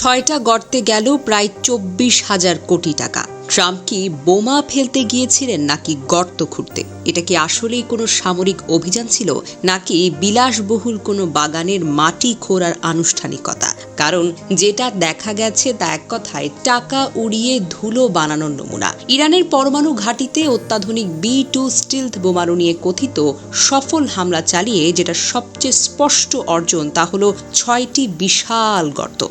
ছয়টা গর্তে গেল প্রায় চব্বিশ হাজার কোটি টাকা। ট্রাম্প কি বোমা ফেলতে গিয়েছিলেন নাকি গর্ত খুঁড়তে? এটা কি আসলেই কোনো সামরিক অভিযান ছিল, নাকি বিলাসবহুল কোনো বাগানের মাটি খোঁড়ার আনুষ্ঠানিকতা? কারণ যেটা দেখা গেছে তা এক কথায় টাকা উড়িয়ে ধুলো বানানোর নমুনা। ইরানের পরমাণু ঘাঁটিতে অত্যাধুনিক বি টু স্টিলথ বোমারু নিয়ে কথিত সফল হামলা চালিয়ে যেটা সবচেয়ে স্পষ্ট অর্জন তা হলো ছয়টি বিশাল গর্ত।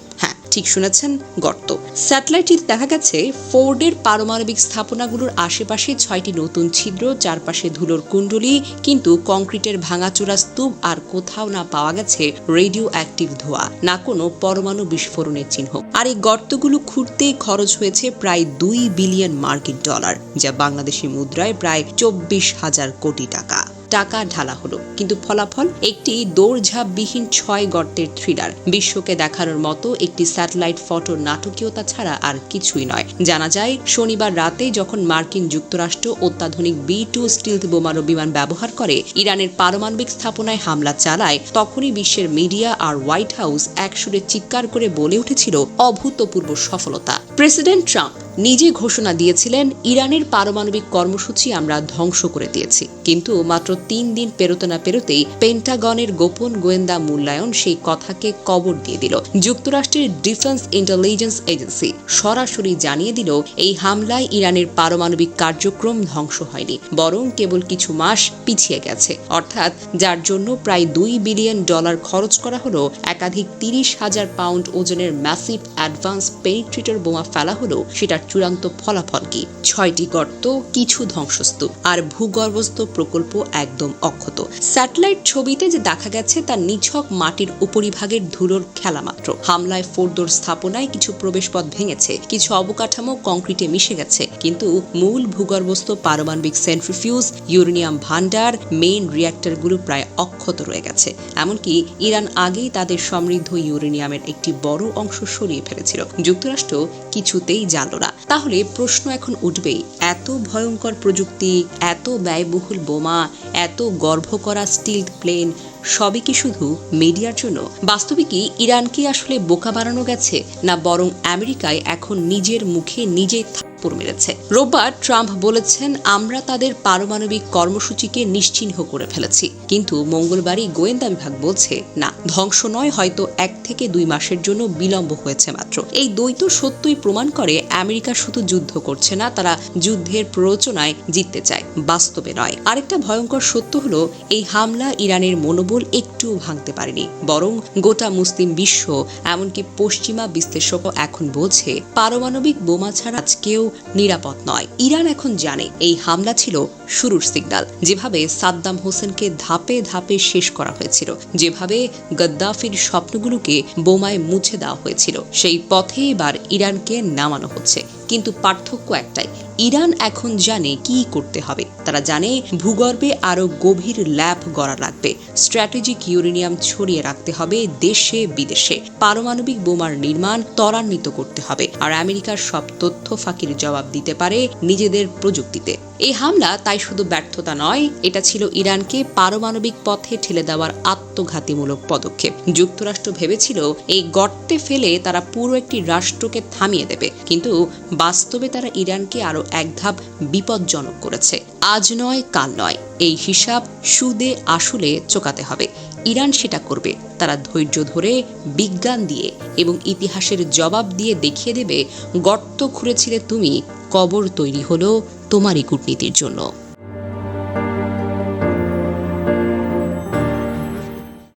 ঠিক শুনেছেন গর্ত। স্যাটেলাইটটিতে দেখা গেছে, ফোর্ডের পারমাণবিক স্থাপনাগুলোর আশেপাশে ছয়টি নতুন ছিদ্র, চারপাশে ধুলোর কুণ্ডলী, কিন্তু কংক্রিটের ভাঙাচোরা স্তূপ আর কোথাও না পাওয়া গেছে রেডিও অ্যাক্টিভ ধোয়া, না কোনো পরমাণু বিস্ফোরণের চিহ্ন। আর এই গর্তগুলো খুঁড়তেই খরচ হয়েছে প্রায় দুই বিলিয়ন মার্কিন ডলার, যা বাংলাদেশি মুদ্রায় প্রায় চব্বিশ হাজার কোটি টাকা। টাকা ঢালা হলো। কিন্তু ফলাফল একটি দৌড়ঝাঁপবিহীন ছয় গর্তের থ্রিলার। বিশ্বকে দেখানোর মতো একটি স্যাটেলাইট ফটো নাটকীয়তা ছাড়া আর কিছুই নয়। জানা যায়, শনিবার রাতে যখন মার্কিন যুক্তরাষ্ট্র অত্যাধুনিক বি টু স্টিলথ বোমারু বিমান ব্যবহার করে ইরানের পারমাণবিক স্থাপনায় হামলা চালায়, তখনই বিশ্বের মিডিয়া আর হোয়াইট হাউস একসুরে চিৎকার করে বলে উঠেছিল অভূতপূর্ব সফলতা। প্রেসিডেন্ট ট্রাম্প নিজে ঘোষণা দিয়েছিলেন, ইরানের পারমাণবিক কর্মসূচি আমরা ধ্বংস করে দিয়েছি। কিন্তু মাত্র তিন দিন পেরোতে না পেরোতেই পেন্টাগনের গোপন গোয়েন্দা মূল্যায়ন সেই কথাকে কবর দিয়ে দিল। যুক্তরাষ্ট্রের ডিফেন্স ইন্টেলিজেন্স এজেন্সি সরাসরি জানিয়ে দিল, এই হামলায় ইরানের পারমাণবিক কার্যক্রম ধ্বংস হয়নি, বরং কেবল কিছু মাস পিছিয়ে গেছে। অর্থাৎ যার জন্য প্রায় দুই বিলিয়ন ডলার খরচ করা হলো, একাধিক তিরিশ হাজার পাউন্ড ওজনের ম্যাসিভ অ্যাডভান্স পেনিট্রেটর বোমা ফেলা হলো, সেটার চূড়ান্ত ফলাফল কি? ছয়টি গর্ত, কিছু ধ্বংসস্তূপ আর ভূগর্ভস্থ প্রকল্প একদম অক্ষত। স্যাটেলাইট ছবিতে যে দেখা গেছে তার নিছক মাটির উপরিভাগের ধুলোর খেলা মাত্র। হামলায় ফোরদোর স্থাপনায় কিছু প্রবেশপথ ভেঙেছে, কিছু অবকাঠামো কংক্রিটে মিশে গেছে। কিন্তু মূল ভূগর্ভস্থ পারমাণবিক সেন্ট্রিফিউজ, ইউরেনিয়াম ভান্ডার মেইন রিয়্যাক্টরগুলো প্রায় অক্ষত রয়ে গেছে। এমনকি ইরান আগেই তাদের সমৃদ্ধ ইউরেনিয়ামের একটি বড় অংশ সরিয়ে ফেলেছিল। যুক্তরাষ্ট্র কিছুতেই জানল না। তাহলে প্রশ্ন এখন উঠবেই, এত ভয়ঙ্কর প্রযুক্তি, এত ব্যয়বহুল বোমা, এত গর্ভ করা স্টিল প্লেন, সবই কি শুধু মিডিয়ার জন্য? বাস্তবে কি ইরানকে আসলে বোকা বাড়ানো গেছে, না বরং আমেরিকায় এখন নিজের মুখে নিজেই থাপ্পড় মেরেছে। রোববার ট্রাম্প বলেছেন, আমরা তাদের পারমাণবিক কর্মসূচিকে নিশ্চিহ্ন করে ফেলেছি। কিন্তু মঙ্গলবারই গোয়েন্দা বিভাগ বলছে, না, ধ্বংস নয়, হয়তো এক থেকে দুই মাসের জন্য বিলম্ব হয়েছে মাত্র। এই দ্বৈত সত্যই প্রমাণ করে, আমেরিকা শুধু যুদ্ধ করছে না, তারা যুদ্ধের প্ররোচনায় জিততে চায়। বাস্তবে নয়। আরেকটা ভয়ঙ্কর সত্য হলো, এই হামলা ইরানের মনোবল একটুও ভাঙতে পারেনি। বরং গোটা মুসলিম বিশ্ব, এমনকি পশ্চিমা বিশ্লেষকও এখন বলছে, পারমাণবিক বোমা ছাড়া আজকেও নিরাপদ নয়। ইরান এখন জানে এই হামলা ছিল শুরুর সিগন্যাল। যেভাবে সাদ্দাম হোসেনকে ধাপে ধাপে শেষ করা হয়েছিল, যেভাবে গদ্দাফির স্বপ্নগুলোকে বোমায় মুছে দেওয়া হয়েছিল, সেই পথে এবার ইরানকে নামানো হচ্ছে। কিন্তু পার্থক্য একটাই ইরান এখন জানে কি করতে হবে। তারা জানে ভূগর্ভে আরও গভীর ল্যাব গড়া লাগবে। স্ট্র্যাটেজিক ইউরেনিয়াম ছড়িয়ে রাখতে হবে দেশে বিদেশে। পারমাণবিক বোমার নির্মাণ ত্বরান্বিত করতে হবে। আর আমেরিকার সব তথ্য ফাঁকির জবাব দিতে পারে নিজেদের প্রযুক্তিতে। এই হামলা তাই শুধু ব্যর্থতা নয়, এটা ছিল ইরানকে পারমাণবিক পথে ঠেলে দেওয়ার আত্মঘাতীমূলক পদক্ষেপ। যুক্তরাষ্ট্র ভেবেছিল এই গর্তে ফেলে তারা পুরো একটি রাষ্ট্রকে থামিয়ে দেবে, কিন্তু বাস্তবে তারা ইরানকে আরও এক ধাপ বিপজ্জনক করেছে। আজ নয়, কাল নয়। এই হিসাব সুদে আসলে চোকাতে হবে। ইরান সেটা করবে। তারা ধৈর্য ধরে, বিজ্ঞান দিয়ে এবং ইতিহাসের জবাব দিয়ে দেখিয়ে দেবে, গর্ত খুঁড়েছিলে তুমি, কবর তৈরি হলো তোমারই কূটনীতির জন্য।